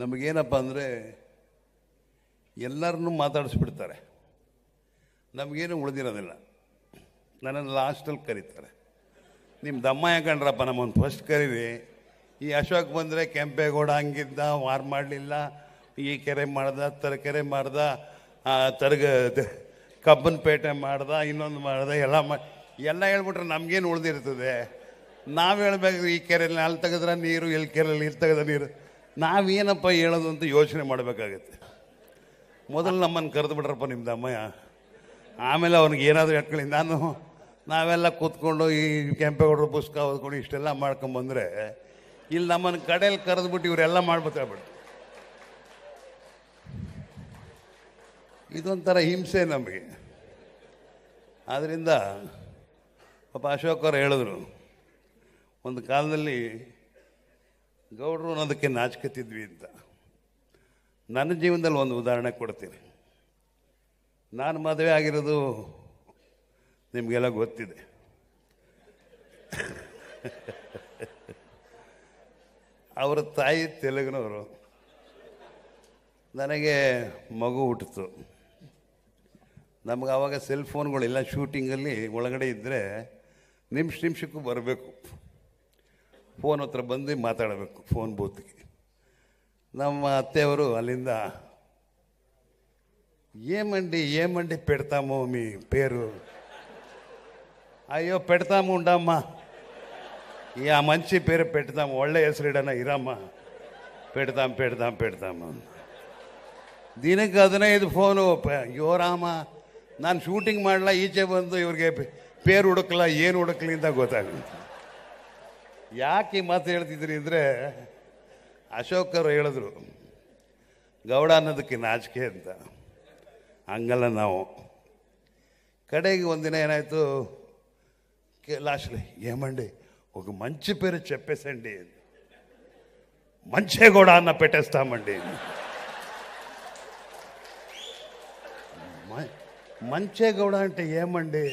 ನಮಗೇನಪ್ಪ ಅಂದರೆ ಎಲ್ಲರನ್ನೂ ಮಾತಾಡಿಸ್ಬಿಡ್ತಾರೆ. ನಮಗೇನು ಉಳಿದಿರೋದಿಲ್ಲ. ನನ್ನನ್ನು ಲಾಸ್ಟಲ್ಲಿ ಕರೀತಾರೆ. ನಿಮ್ಮ ದಮ್ಮ ಯಾಕಂಡ್ರಪ್ಪ ನಮ್ಮನ್ನು ಫಸ್ಟ್ ಕರೀರಿ. ಈ ಅಶೋಕ್ ಬಂದರೆ ಕೆಂಪೇಗೌಡ ಹಂಗಿದ್ದ, ವಾರ್ ಮಾಡಲಿಲ್ಲ, ಈ ಕೆರೆ ಮಾಡ್ದ ತರಕೆರೆ ಮಾಡ್ದ ತರ್ಗ ಕಬ್ಬನಪೇಟೆ ಮಾಡ್ದ, ಇನ್ನೊಂದು ಮಾಡ್ದ, ಎಲ್ಲ ಮಾ, ಎಲ್ಲ ಹೇಳ್ಬಿಟ್ರೆ ನಮಗೇನು ಉಳಿದಿರ್ತದೆ. ನಾವು ಹೇಳ್ಬೇಕು ಈ ಕೆರೆಯಲ್ಲಿ ಅಲ್ಲಿ ತೆಗೆದ್ರೆ ನೀರು ಎಲ್ಲಿ ಕೆರೆಯಲ್ಲಿ ಇಲ್ಲಿ ತೆಗೆದ ನೀರು. ನಾವೇನಪ್ಪ ಹೇಳೋದು ಅಂತ ಯೋಚನೆ ಮಾಡಬೇಕಾಗತ್ತೆ. ಮೊದಲು ನಮ್ಮನ್ನು ಕರೆದು ಬಿಡ್ರಪ್ಪ ನಿಮ್ದು ಅಮ್ಮಯ್ಯ ಆಮೇಲೆ ಅವ್ನಿಗೆ ಏನಾದರೂ ಹೇಳ್ಕೊಳ್ಳಿ. ನಾನು, ನಾವೆಲ್ಲ ಕೂತ್ಕೊಂಡು ಈ ಕೆಂಪೇಗೌಡರು ಪುಸ್ತಕ ಓದ್ಕೊಂಡು ಇಷ್ಟೆಲ್ಲ ಮಾಡ್ಕೊಂಬಂದರೆ ಇಲ್ಲಿ ನಮ್ಮನ್ನು ಕಡೆಯಲ್ಲಿ ಕರೆದ್ಬಿಟ್ಟು ಇವರೆಲ್ಲ ಮಾಡ್ಬೇಕಾಗ್ಬಿಟ್ಟು ಇದೊಂಥರ ಹಿಂಸೆ ನಮಗೆ. ಆದ್ದರಿಂದ ಪಾಪ ಅಶೋಕ್ ಅವರು ಹೇಳಿದ್ರು, ಒಂದು ಕಾಲದಲ್ಲಿ ಗೌಡ್ರು ಅನ್ನೋದಕ್ಕೆ ನಾಚ್ಕತಿದ್ವಿ ಅಂತ. ನನ್ನ ಜೀವನದಲ್ಲಿ ಒಂದು ಉದಾಹರಣೆ ಕೊಡ್ತೀನಿ. ನಾನು ಮದುವೆ ಆಗಿರೋದು ನಿಮಗೆಲ್ಲ ಗೊತ್ತಿದೆ. ಅವರ ತಾಯಿ ತೆಲುಗಿನವರು. ನನಗೆ ಮಗು ಹುಟ್ಟಿತು. ನಮ್ಗೆ ಆವಾಗ ಸೆಲ್ ಫೋನ್ಗಳಿಲ್ಲ ಶೂಟಿಂಗಲ್ಲಿ ಒಳಗಡೆ ಇದ್ದರೆ ನಿಮಿಷ ನಿಮಿಷಕ್ಕೂ ಬರಬೇಕು. ಫೋನ್ ಹತ್ರ ಬಂದು ಮಾತಾಡಬೇಕು ಫೋನ್ ಬೂತ್ಗೆ ನಮ್ಮ ಅತ್ತೆಯವರು ಅಲ್ಲಿಂದ ఏమండి ఏమండి పెడతాము మీ పేరు అయ్యో పెడతాము ఉండమ్మా ఈ ఆ మంచి పేరు పెడతాము ಒಳ್ಳೆ ಹೆಸರಿಡೋಣ ಇರಮ್ಮ పెడతాం పెడతాం పెడతాము ದಿನಕ್ಕೆ ಹದಿನೈದು ಫೋನು ಪ- ಅಯ್ಯೋ ರಾಮ ನಾನು ಶೂಟಿಂಗ್ ಮಾಡಲ್ಲ ಈಚೆ ಬಂದು ಇವ್ರಿಗೆ ಪೇ- ಪೇರು ಹುಡುಕಲ್ಲ ಏನು ಹುಡುಕ್ಲಿ ಅಂತ ಗೊತ್ತಾಗುತ್ತೆ ಯಾಕೆ ಈ ಮಾತು ಹೇಳ್ತಿದ್ರಿ ಅಂದರೆ ಅಶೋಕರು ಹೇಳಿದ್ರು ಗೌಡ ಅನ್ನೋದಕ್ಕೆ ನಾಚಿಕೆ ಅಂತ. ಹಂಗಲ್ಲ ನಾವು. కడేకి వందిన ఏనాయతో లాస్ట్లో ఏమండి ఒక మంచి పేరు చెప్పేసండి మంచే కూడా అన్న పెట్టేస్తామండి మంచేగౌడ అంటే ఏమండి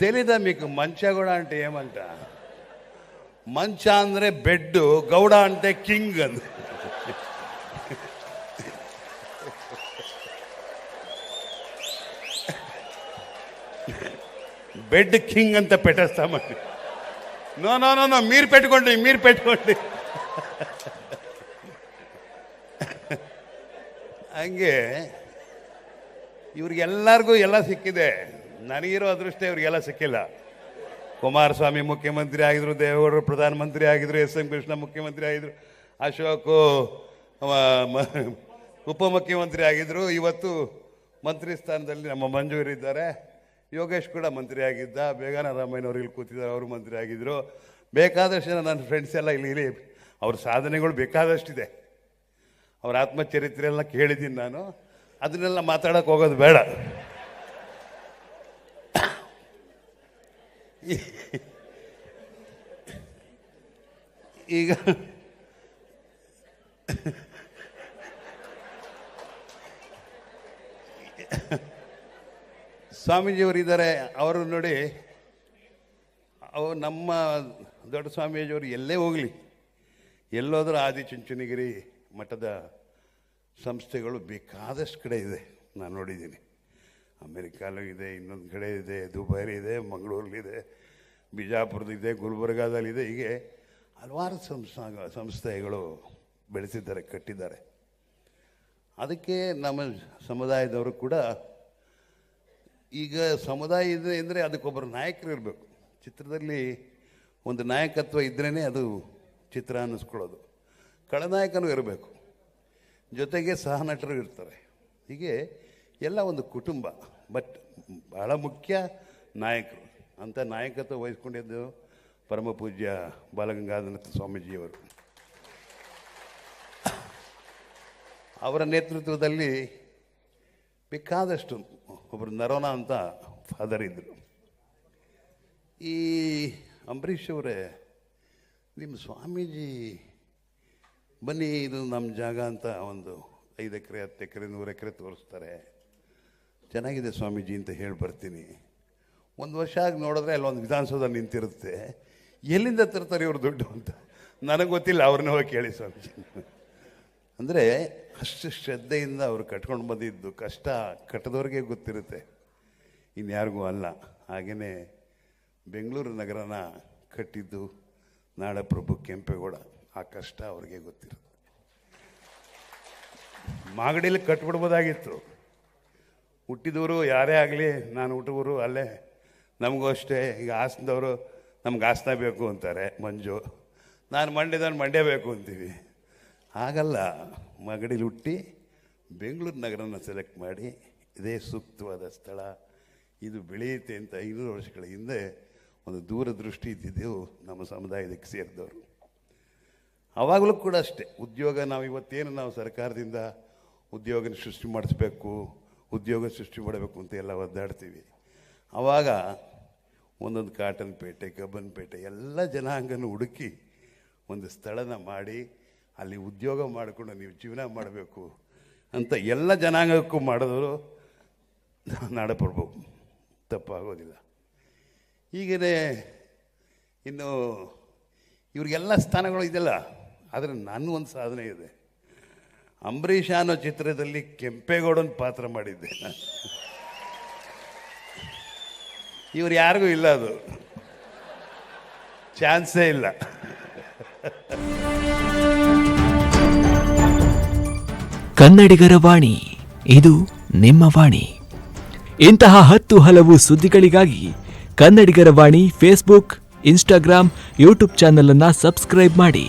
తెలీదా మీకు మంచేగౌడ అంటే ఏమంట ಮಂಚ ಅಂದರೆ ಬೆಡ್ಡು, ಗೌಡ ಅಂತೆ ಕಿಂಗ್ ಅಂತ ಬೆಡ್ ಕಿಂಗ್ ಅಂತ ಪೆಟಸ್ತಾ ಮಾಡಿ. ನೋ ನೋ ನೋ ನೋ, ಮೀರು ಪೆಟ್ಕೊಂಡ್ರಿ ಮೀರು ಪೆಟ್ಕೊಂಡ್ರಿ ಹಂಗೆ ಇವ್ರಿಗೆಲ್ಲರಿಗೂ ಎಲ್ಲ ಸಿಕ್ಕಿದೆ. ನನಗಿರೋ ಅದೃಷ್ಟ ಇವ್ರಿಗೆಲ್ಲ ಸಿಕ್ಕಿಲ್ಲ. ಕುಮಾರಸ್ವಾಮಿ ಮುಖ್ಯಮಂತ್ರಿ ಆಗಿದ್ರು, ದೇವೇಗೌಡರು ಪ್ರಧಾನಮಂತ್ರಿ ಆಗಿದ್ರು, ಎಸ್ ಎಂ ಕೃಷ್ಣ ಮುಖ್ಯಮಂತ್ರಿ ಆಗಿದ್ರು, ಅಶೋಕ್ ಉಪಮುಖ್ಯಮಂತ್ರಿ ಆಗಿದ್ರು. ಇವತ್ತು ಮಂತ್ರಿ ಸ್ಥಾನದಲ್ಲಿ ನಮ್ಮ ಮಂಜೂರು ಇದ್ದಾರೆ. ಯೋಗೇಶ್ ಕೂಡ ಮಂತ್ರಿ ಆಗಿದ್ದ. ಬೇಗನ ರಾಮಯ್ಯನವರು ಇಲ್ಲಿ ಕೂತಿದ್ದಾರೆ, ಅವರು ಮಂತ್ರಿ ಆಗಿದ್ದರು ಬೇಕಾದಷ್ಟು ಜನ ನನ್ನ ಫ್ರೆಂಡ್ಸ್ ಎಲ್ಲ ಇಲ್ಲಿ ಇಲ್ಲಿ, ಅವ್ರ ಸಾಧನೆಗಳು ಬೇಕಾದಷ್ಟಿದೆ. ಅವ್ರ ಆತ್ಮಚರಿತ್ರೆ ಎಲ್ಲ ಕೇಳಿದ್ದೀನಿ ನಾನು. ಅದನ್ನೆಲ್ಲ ಮಾತಾಡೋಕೆ ಹೋಗೋದು ಬೇಡ. ಈಗ ಸ್ವಾಮೀಜಿಯವರು ಇದ್ದಾರೆ ಅವರು ನೋಡಿ, ಅವು ನಮ್ಮ ದೊಡ್ಡ ಸ್ವಾಮೀಜಿಯವರು ಎಲ್ಲೇ ಹೋಗಲಿ, ಎಲ್ಲೋದ್ರೂ ಆದಿಚುಂಚನಗಿರಿ ಮಠದ ಸಂಸ್ಥೆಗಳು ಬೇಕಾದಷ್ಟು ಕಡೆ ಇದೆ. ನಾನು ನೋಡಿದ್ದೀನಿ. ಅಮೆರಿಕಾಲೂ ಇದೆ, ಇನ್ನೊಂದು ಕಡೆ ಇದೆ ದುಬೈಲಿ ಇದೆ ಮಂಗಳೂರಲ್ಲಿದೆ ಬಿಜಾಪುರದಿದೆ ಗುಲ್ಬರ್ಗಾದಲ್ಲಿದೆ ಹೀಗೆ ಹಲವಾರು ಸಂಸ್ಥೆ ಸಂಸ್ಥೆಗಳು ಬೆಳೆಸಿದ್ದಾರೆ, ಕಟ್ಟಿದ್ದಾರೆ. ಅದಕ್ಕೆ ನಮ್ಮ ಸಮುದಾಯದವರು ಕೂಡ ಈಗ ಸಮುದಾಯ ಇದೆ ಅಂದರೆ ಅದಕ್ಕೊಬ್ಬರು ನಾಯಕರು ಇರಬೇಕು. ಚಿತ್ರದಲ್ಲಿ ಒಂದು ನಾಯಕತ್ವ ಇದ್ರೇ ಅದು ಚಿತ್ರ ಅನ್ನಿಸ್ಕೊಳ್ಳೋದು. ಕಳನಾಯಕನೂ ಇರಬೇಕು. ಜೊತೆಗೆ ಸಹ ನಟರು ಇರ್ತಾರೆ. ಹೀಗೆ ಎಲ್ಲ ಒಂದು ಕುಟುಂಬ, ಬಟ್ ಬಹಳ ಮುಖ್ಯ ನಾಯಕರು. ಅಂಥ ನಾಯಕತ್ವ ವಹಿಸ್ಕೊಂಡಿದ್ದು ಪರಮ ಪೂಜ್ಯ ಬಾಲಗಂಗಾಧರನಾಥ ಸ್ವಾಮೀಜಿಯವರು. ಅವರ ನೇತೃತ್ವದಲ್ಲಿ ಬೇಕಾದಷ್ಟು ಒಬ್ಬರು ನರೋನಾ ಅಂತ ಫಾದರ್ ಇದ್ದರು ಈ ಅಂಬರೀಷ್ ಅವರೇ, ನಿಮ್ಮ ಸ್ವಾಮೀಜಿ ಬನ್ನಿ, ಇದು ನಮ್ಮ ಜಾಗ ಅಂತ ಒಂದು ಐದು ಎಕರೆ, ಹತ್ತು ಎಕರೆ, ನೂರು ಎಕರೆ ತೋರಿಸ್ತಾರೆ. ಚೆನ್ನಾಗಿದೆ ಸ್ವಾಮೀಜಿ ಅಂತ ಹೇಳಿ ಬರ್ತೀನಿ. ಒಂದು ವರ್ಷ ಆಗಿ ನೋಡಿದ್ರೆ ಅಲ್ಲೊಂದು ವಿಧಾನಸೌಧ ನಿಂತಿರುತ್ತೆ. ಎಲ್ಲಿಂದ ತರ್ತಾರೆ ಇವರು ದುಡ್ಡು ಅಂತ? ನನಗೆ ಗೊತ್ತಿಲ್ಲ, ಅವ್ರನ್ನ ಹೋಗಿ ಕೇಳಿ ಸ್ವಾಮೀಜಿ. ಅಂದರೆ ಅಷ್ಟು ಶ್ರದ್ಧೆಯಿಂದ ಅವರು ಕಟ್ಕೊಂಡು ಬಂದಿದ್ದು ಕಷ್ಟ ಕಟ್ಟದವ್ರಿಗೆ ಗೊತ್ತಿರುತ್ತೆ. ಇನ್ಯಾರಿಗೂ ಅಲ್ಲ. ಹಾಗೆಯೇ ಬೆಂಗಳೂರು ನಗರನ ಕಟ್ಟಿದ್ದು ನಾಡಪ್ರಭು ಕೆಂಪೇಗೌಡ. ಆ ಕಷ್ಟ ಅವ್ರಿಗೆ ಗೊತ್ತಿರುತ್ತೆ. ಮಾಗಡಿಲಿ ಕಟ್ಬಿಡ್ಬೋದಾಗಿತ್ತು. ಹುಟ್ಟಿದವರು ಯಾರೇ ಆಗಲಿ, ನಾನು ಹುಟ್ಟುವರು ಅಲ್ಲೇ. ನಮಗೂ ಅಷ್ಟೇ, ಈಗ ಹಾಸನದವರು ನಮ್ಗೆ ಹಾಸನ ಬೇಕು ಅಂತಾರೆ, ಮಂಜು. ನಾನು ಮಂಡ್ಯದವ್ನು ಮಂಡ್ಯ ಬೇಕು ಅಂತೀವಿ. ಹಾಗಲ್ಲ, ಮಗಡಿಲಿ ಹುಟ್ಟಿ ಬೆಂಗಳೂರು ನಗರನ ಸೆಲೆಕ್ಟ್ ಮಾಡಿ, ಇದೇ ಸೂಕ್ತವಾದ ಸ್ಥಳ. ಇದು ಬೆಳೆಯುತ್ತೆ ಅಂತ ಐನೂರು ವರ್ಷಗಳ ಹಿಂದೆ ಒಂದು ದೂರದೃಷ್ಟಿ ಇದ್ದಿದ್ದೆವು ನಮ್ಮ ಸಮುದಾಯದಕ್ಕೆ ಸೇರಿದವರು. ಆವಾಗಲೂ ಕೂಡ ಅಷ್ಟೇ, ಉದ್ಯೋಗ ನಾವು ಇವತ್ತೇನು ನಾವು ಸರ್ಕಾರದಿಂದ ಉದ್ಯೋಗನ ಸೃಷ್ಟಿ ಮಾಡಿಸ್ಬೇಕು ಉದ್ಯೋಗ ಸೃಷ್ಟಿ ಮಾಡಬೇಕು ಅಂತ ಎಲ್ಲ ಒದ್ದಾಡ್ತೀವಿ. ಆವಾಗ ಒಂದೊಂದು ಕಾಟನ್ ಪೇಟೆ, ಕಬ್ಬನ್ ಪೇಟೆ ಎಲ್ಲ ಜನಾಂಗನ ಹುಡುಕಿ ಒಂದು ಸ್ಥಳನ ಮಾಡಿ, ಅಲ್ಲಿ ಉದ್ಯೋಗ ಮಾಡಿಕೊಂಡು ನೀವು ಜೀವನ ಮಾಡಬೇಕು ಅಂತ ಎಲ್ಲ ಜನಾಂಗಕ್ಕೂ ಮಾಡಿದ್ರು ನಾಡಪ್ರಭು ತಪ್ಪಾಗೋದಿಲ್ಲ. ಹೀಗೇ ಇನ್ನು ಇವ್ರಿಗೆಲ್ಲ ಸ್ಥಾನಗಳು ಇದೆಯಲ್ಲ ಆದರೆ ನನ್ನ ಒಂದು ಸಾಧನೆ ಇದೆ. ಅಂಬರೀಷ ಅನ್ನೋ ಚಿತ್ರದಲ್ಲಿ ಕೆಂಪೇಗೌಡನ ಪಾತ್ರ ಮಾಡಿದ್ದೆ. ಇವ್ರು ಯಾರಿಗೂ ಇಲ್ಲ ಅದು. ಚಾನ್ಸೇ ಇಲ್ಲ. ಕನ್ನಡಿಗರ ವಾಣಿ, ಇದು ನಿಮ್ಮ ವಾಣಿ. ಇಂತಹ ಹತ್ತು ಹಲವು ಸುದ್ದಿಗಳಿಗಾಗಿ ಕನ್ನಡಿಗರ ವಾಣಿ ಫೇಸ್ಬುಕ್ ಇನ್ಸ್ಟಾಗ್ರಾಮ್ ಯೂಟ್ಯೂಬ್ ಚಾನೆಲ್ ಅನ್ನ ಸಬ್ಸ್ಕ್ರೈಬ್ ಮಾಡಿ.